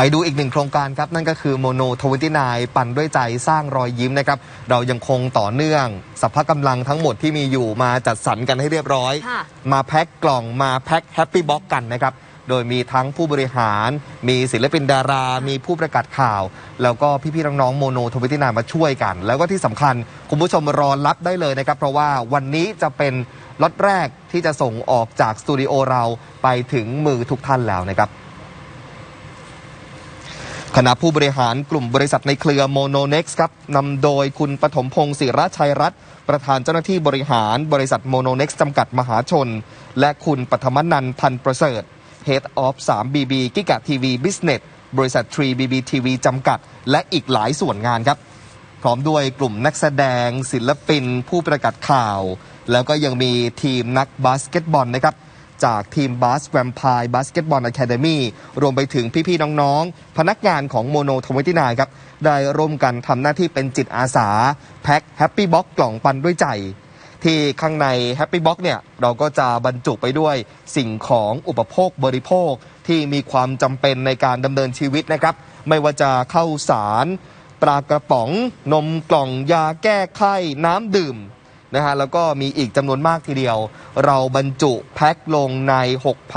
ไปดูอีกหนึ่งโครงการครับนั่นก็คือโมโนทเวนตี้นปั่นด้วยใจสร้างรอยยิ้มนะครับเรายังคงต่อเนื่องสัพพะกำลังทั้งหมดที่มีอยู่มาจัดสรรกันให้เรียบร้อยค่ะมาแพ็คกล่องมาแพ็คแฮปปี้บ็อกกันนะครับโดยมีทั้งผู้บริหาร มีศิลปินดารา มีผู้ประกาศข่าว แล้วก็พี่ๆน้องๆโมโนทวิตี้นามาช่วยกัน แล้วก็ที่สำคัญ คุณผู้ชมรอรับได้เลยนะครับ เพราะว่าวันนี้จะเป็นล็อตแรกที่จะส่งออกจากสตูดิโอเราไปถึงมือทุกท่านแล้วนะครับ คณะผู้บริหารกลุ่มบริษัทในเครือโมโนเน็กซ์ครับนำโดยคุณปฐมพงศ์ศิระชัยรัตน์ประธานเจ้าหน้าที่บริหารบริษัทโมโนเน็กซ์จำกัดมหาชน และคุณปฐมนันท์พันประเสริฐ Head of 3BB กิกะทีวีบิสเนสบริษัท 3BB TV จำกัด และอีกหลายส่วนงานครับ พร้อมด้วยกลุ่มนักแสดง ศิลปิน ผู้ประกาศข่าว แล้วก็ยังมีทีมนักบาสเกตบอลนะครับ จากทีมบาสแวมไพร์บาสเกตบอลอะคาเดมี่รวมไปถึงพี่ๆน้องๆ พนักงานของโมโนทวที่นาครับได้ร่วมกันทำหน้าที่เป็นจิตอาสา แพ็คแฮปปี้บ็อกกล่องปันด้วยใจ ที่ข้างในแฮปปี้บ็อกเนี่ยเราก็จะบรรจุไปด้วยสิ่งของอุปโภคบริโภคที่มีความจำเป็นในการดำเนินชีวิตนะครับ ไม่ว่าจะเข้าสาร ปลากระป๋อง นมกล่องยาแก้ไข้น้ำดื่ม นะฮะแล้วก็มีอีกจำนวนมากทีเดียว เราบรรจุแพ็คลงใน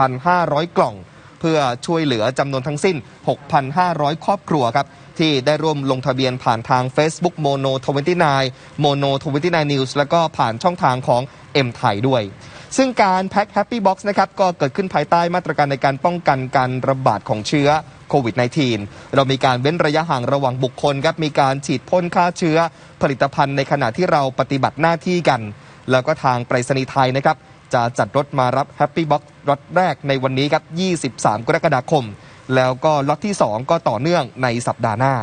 6,500 กล่อง เพื่อช่วยเหลือจำนวนทั้งสิ้น 6,500 ครอบครัวครับ ที่ได้ร่วมลงทะเบียนผ่านทาง Facebook Mono 29 Mono 29 News แล้วก็ผ่านช่องทางของ M ไทยด้วย ซึ่งการแพ็ค Happy Box นะครับก็เกิดขึ้นภายใต้มาตรการในการป้องกันการระบาดของเชื้อโควิด -19 เรามีการเว้นระยะห่างระหว่างบุคคลครับมีการฉีดพ่นฆ่าเชื้อผลิตภัณฑ์ในขณะที่เราปฏิบัติหน้าที่กัน แล้วก็ทางไปรษณีย์ไทยนะครับจะจัดรถมารับ Happy Box รถแรกในวันนี้ครับ 23 กรกฎาคม แล้วก็ล็อตที่ 2 ก็ต่อเนื่องในสัปดาห์หน้า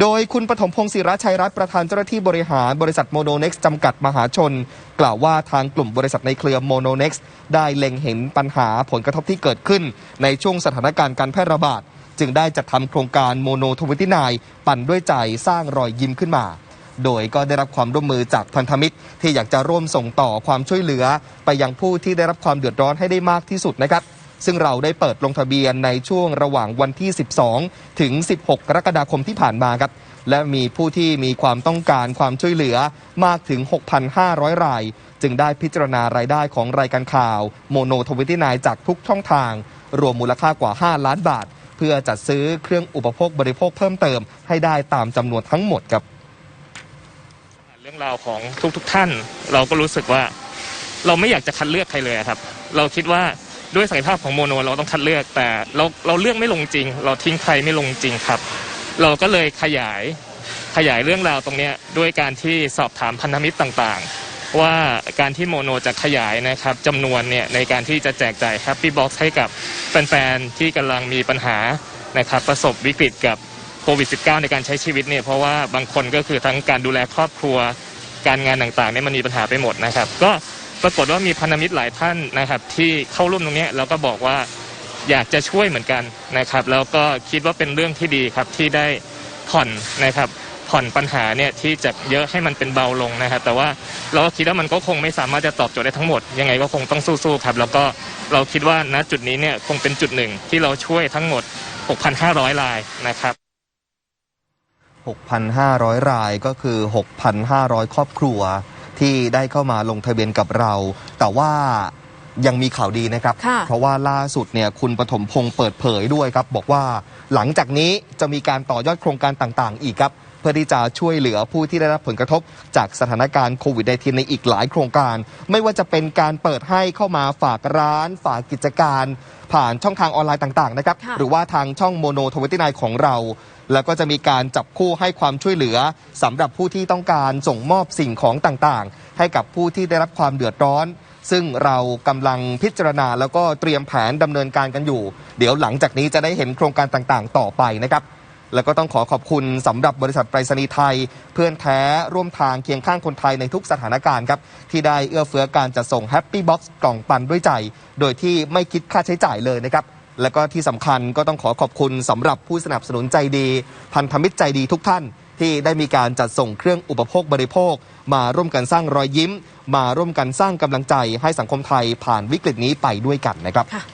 โดยคุณปฐมพงศ์ศิระชัยรัตน์ประธานเจ้าหน้าที่บริหารบริษัทโมโนเน็กซ์จำกัดมหาชน กล่าวว่าทางกลุ่มบริษัทในเครือโมโนเน็กซ์ได้เล็งเห็นปัญหาผลกระทบที่เกิดขึ้น ในช่วงสถานการณ์การแพร่ระบาด จึงได้จัดทำโครงการโมโนทวิตี้นปั่นด้วยใจสร้างรอยยิ้มขึ้นมา โดยก็ได้รับความร่วมมือจากพันธมิตร ที่อยากจะร่วมส่งต่อความช่วยเหลือ ไปยังผู้ที่ได้รับความเดือดร้อนให้ได้มากที่สุดนะครับ ซึ่งเราได้เปิดลงทะเบียนในช่วงระหว่างวันที่ 12 ถึง 16 กรกฎาคมที่ผ่านมาครับและมีผู้ที่มีความต้องการความช่วยเหลือมากถึง 6,500 ราย จึงได้พิจารณารายได้ของรายการข่าวโมโนทวิตี้นจากทุกช่องทาง รวมมูลค่ากว่า 5 ล้านบาท เพื่อจัดซื้อเครื่องอุปโภคบริโภคเพิ่มเติมให้ได้ตามจำนวนทั้งหมดครับ เรื่องราวของทุกๆทท่าน เราก็รู้สึกว่า เราไม่อยากจะคัดเลือกใครเลยครับ เราคิดว่า ด้วยศักยภาพของโมโนเราต้องคัดเลือกแต่เราเราเลือกไม่ลงจริง เราทิ้งใครไม่ลงจริงครับ เราก็เลยขยายขยายเรื่องราวตรงนี้ด้วยการที่สอบถามพันธมิตรต่างๆ ว่าการที่โมโนจะขยายนะครับจำนวนเนี่ยในการที่จะแจกจ่ายแฮปปี้บ็อกซ์ให้กับแฟนๆที่กำลังมีปัญหานะครับประสบวิกฤตกับโควิด -19 ในการใช้ชีวิตเนี่ยเพราะว่าบางคนก็คือทั้งการดูแลครอบครัวการงานต่างๆเนี่ยมันมีปัญหาไปหมดนะครับ ก็ ปรากฏว่ามีพันธมิตรหลายท่านนะครับ ที่เข้าร่วมตรงนี้ยแล้วก็บอกว่าอยากจะช่วยเหมือนกันนะครับ แล้วก็คิดว่าเป็นเรื่องที่ดีครับที่ได้ผ่อนนะครับ ผ่อนปัญหาเนี่ยที่จะเยอะให้มันเป็นเบาลงนะครับ แต่ว่าเราก็คิดว่ามันก็คงไม่สามารถจะตอบโจทย์ได้ทั้งหมด ยังไงก็คงต้องสู้ๆครับ แล้วก็เราคิดว่าณจุดนี้เนี่ยคงเป็นจุดหนึ่งที่เราช่วยทั้งหมด 6,500 รายนะครับ6,500 รายก็คือ 6,500 ครอบครัว ที่ได้เข้ามาลงทะเบียนกับเรา แต่ว่า ยังมีข่าวดีนะครับค่ะเพราะว่าล่าสุดเนี่ยคุณปฐมพงศ์เปิดเผยด้วยครับ บอกว่าหลังจากนี้จะมีการต่อยอดโครงการต่างๆ อีกครับ เพื่อที่จะช่วยเหลือผู้ที่ได้รับผลกระทบ จากสถานการณ์โควิด -19 ในอีกหลายโครงการ ไม่ว่าจะเป็นการเปิดให้เข้ามาฝากร้าน ฝากกิจการ ผ่านช่องทางออนไลน์ต่างๆนะครับค่ะหรือว่าทางช่องโมโนทวิตี้นของเราแล้วก็จะมีการจับคู่ให้ความช่วยเหลือสำหรับผู้ที่ต้องการส่งมอบสิ่งของต่างๆ ให้กับผู้ที่ได้รับความเดือดร้อน ซึ่งเรากำลังพิจารณาแล้วก็เตรียมแผนดำเนินการกันอยู่ เดี๋ยวหลังจากนี้จะได้เห็นโครงการต่างๆ ต่อไปนะครับ แล้วก็ต้องขอขอบคุณสำหรับบริษัทไปรษณีย์ไทย เพื่อนแท้ร่วมทางเคียงข้างคนไทยในทุกสถานการณ์ครับ ที่ได้เอื้อเฟื้อการจัดส่งแฮปปี้บ็อกซ์กล่องปันด้วยใจ โดยที่ไม่คิดค่าใช้จ่ายเลยนะครับแล้วก็ที่สำคัญก็ต้องขอขอบคุณสำหรับผู้สนับสนุนใจดี พันธมิตรใจดีทุกท่าน ที่ได้มีการจัดส่งเครื่องอุปโภคบริโภค มาร่วมกันสร้างรอยยิ้ม มาร่วมกันสร้างกำลังใจให้สังคมไทยผ่านวิกฤตนี้ไปด้วยกันนะครับค่ะ